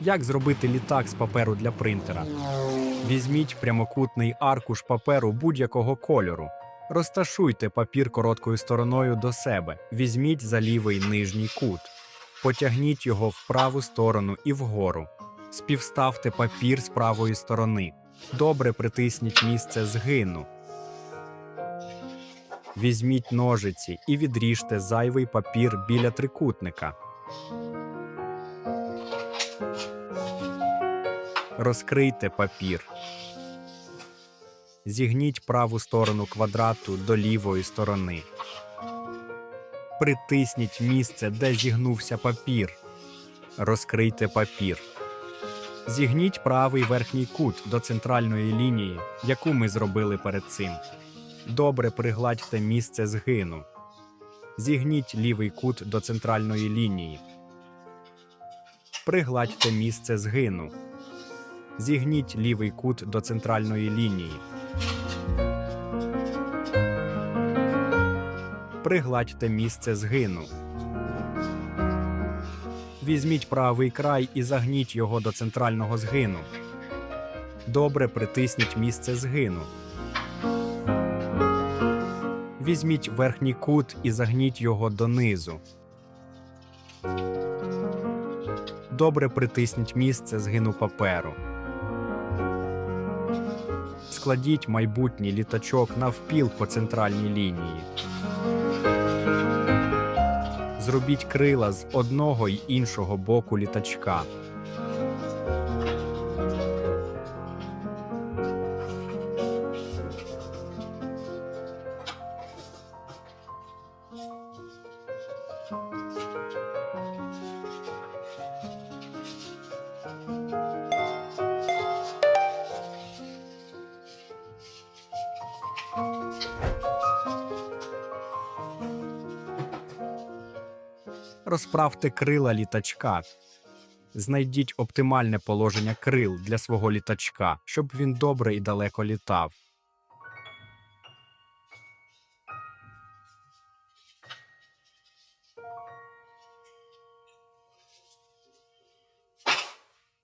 Як зробити літак з паперу для принтера? Візьміть прямокутний аркуш паперу будь-якого кольору. Розташуйте папір короткою стороною до себе. Візьміть за лівий нижній кут. Потягніть його в праву сторону і вгору. Співставте папір з правої сторони. Добре притисніть місце згину. Візьміть ножиці і відріжте зайвий папір біля трикутника. Розкрийте папір. Зігніть праву сторону квадрату до лівої сторони. Притисніть місце, де зігнувся папір. Розкрийте папір. Зігніть правий верхній кут до центральної лінії, яку ми зробили перед цим. Добре пригладьте місце згину. Зігніть лівий кут до центральної лінії. Пригладьте місце згину. Зігніть лівий кут до центральної лінії. Пригладьте місце згину. Візьміть правий край і загніть його до центрального згину. Добре притисніть місце згину. Візьміть верхній кут і загніть його донизу. Добре притисніть місце згину паперу. Складіть майбутній літачок навпіл по центральній лінії. Зробіть крила з одного й іншого боку літачка. Розправте крила літачка. Знайдіть оптимальне положення крил для свого літачка, щоб він добре і далеко літав.